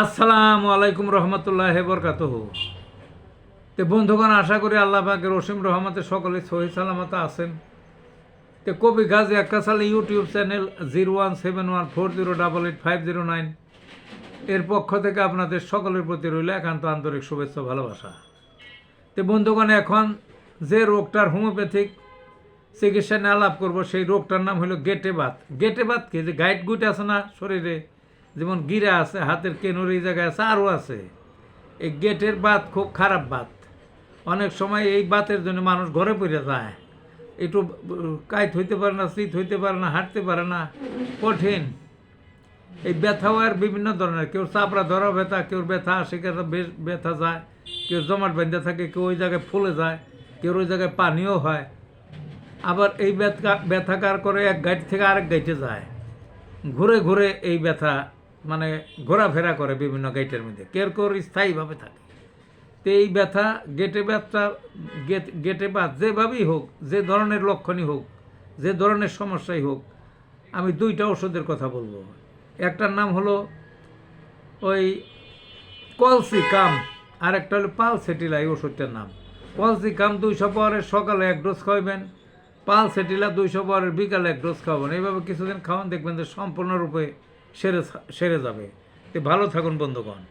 আসসালামু আলাইকুম রহমতুল্লাহ বরকাত তো বন্ধুগণ, আশা করি আল্লাহ পাকের রসিম রহমতে সকলে সহি সালামত আছেন। তো কবি Gazi Akkasal YouTube channel zero one seven one four zero double eight five zero nine এর পক্ষ থেকে আপনাদের সকলের প্রতি রইল একান্ত আন্তরিক শুভেচ্ছা ভালোবাসা। তো বন্ধুগণ, এখন যে রোগটার হোমিওপ্যাথিক চিকিৎসা নিয়ে আলাপ করব, সেই রোগটার নাম হলো গেটে বাত গেটে বাত কি? যে গাইড গুট আছে না শরীরে যেমন গিরা আছে, হাতের কেনুর এই জায়গায় আছে, আরও আছে। এই গেটের বাত খুব খারাপ বাত অনেক সময় এই বাতের জন্য মানুষ ঘরে পড়ে যায়। একটু কাইত হইতে পারে না, শীত হইতে পারে না, হাঁটতে পারে না, কঠিন। এই ব্যথাও আর বিভিন্ন ধরনের, কেউ চাপড়া ধরা ব্যথা, কেউ ব্যথা সেখানে বেশ ব্যথা যায়, কেউ জমাট বেঁধে থাকে, কেউ ওই জায়গায় ফুলে যায়, কেউ ওই জায়গায় পানিও হয়। আবার এই ব্যথা, ব্যথাকার করে এক গাইড থেকে আরেক গাইটে যায়। ঘুরে ঘুরে এই ব্যথা মানে ঘোরাফেরা করে বিভিন্ন গাইটের মধ্যে। কের কেউ স্থায়ীভাবে থাকে। তো এই ব্যথা গেটে ব্যথা গেট গেটে বাত যেভাবেই হোক, যে ধরনের লক্ষণই হোক, যে ধরনের সমস্যাই হোক, আমি দুইটা ওষুধের কথা বলব। একটার নাম হলো ওই কলসি কাম আর একটা হলো পাল সেটিলা এই ওষুধটার নাম। কলসি কাম দুইশো পাওয়ারের সকালে এক ডোজ খাওয়াবেন পাল সেটিলা দুইশো পাওয়ারের বিকালে এক ডোজ খাওয়াবেন। এইভাবে কিছুদিন খাওয়ান, দেখবেন যে সম্পূর্ণরূপে সেরে সেরে যাবে। তো ভালো থাকুন বন্ধুগণ।